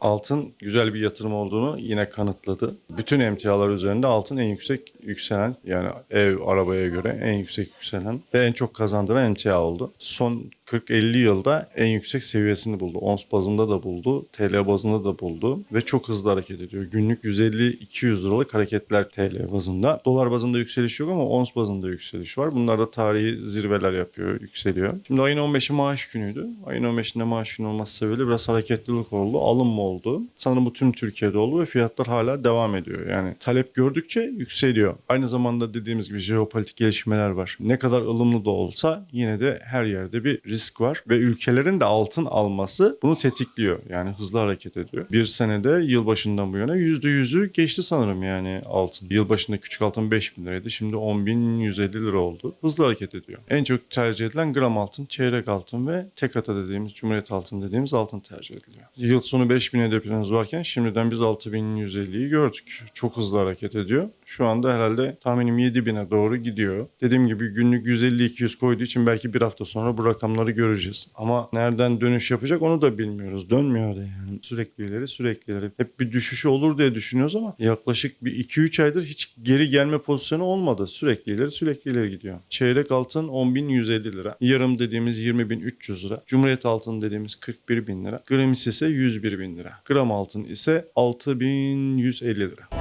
Altın güzel bir yatırım olduğunu yine kanıtladı. Bütün emtialar üzerinde altın en yüksek yükselen yani ev arabaya göre en yüksek yükselen ve en çok kazandıran emtia oldu. Son 40-50 yılda en yüksek seviyesini buldu. Ons bazında da buldu, TL bazında da buldu ve çok hızlı hareket ediyor. Günlük 150-200 liralık hareketler TL bazında. Dolar bazında yükseliş yok ama ons bazında yükseliş var. Bunlar da tarihi zirveler yapıyor, yükseliyor. Şimdi ayın 15'i maaş günüydü. Ayın 15'inde maaş günü olması sebebiyle biraz hareketlilik oldu, alım mı oldu? Sanırım bu tüm Türkiye'de oldu ve fiyatlar hala devam ediyor. Yani talep gördükçe yükseliyor. Aynı zamanda dediğimiz gibi jeopolitik gelişmeler var. Ne kadar ılımlı da olsa yine de her yerde bir risk var ve ülkelerin de altın alması bunu tetikliyor. Yani hızlı hareket ediyor. Bir senede yılbaşından bu yana %100'ü geçti sanırım yani altın. Yılbaşında küçük altın 5000 liraydı. Şimdi 10.150 lira oldu. Hızlı hareket ediyor. En çok tercih edilen gram altın, çeyrek altın ve tek ata dediğimiz, cumhuriyet altın dediğimiz altın tercih ediliyor. Yıl sonu 5000 hedefiniz varken şimdiden biz 6150'yi gördük. Çok hızlı hareket ediyor. Şu anda herhalde tahminim 7000'e doğru gidiyor. Dediğim gibi günlük 150-200 koyduğu için belki bir hafta sonra bu rakamları göreceğiz. Ama nereden dönüş yapacak onu da bilmiyoruz. Dönmüyor da yani. Sürekli ileri sürekli ileri. Hep bir düşüşü olur diye düşünüyoruz ama yaklaşık bir 2-3 aydır hiç geri gelme pozisyonu olmadı. Sürekli ileri sürekli ileri gidiyor. Çeyrek altın 10.150 lira. Yarım dediğimiz 20.300 lira. Cumhuriyet altın dediğimiz 41.000 lira. Gramisi ise 101.000 lira. Gram altın ise 6.150 lira.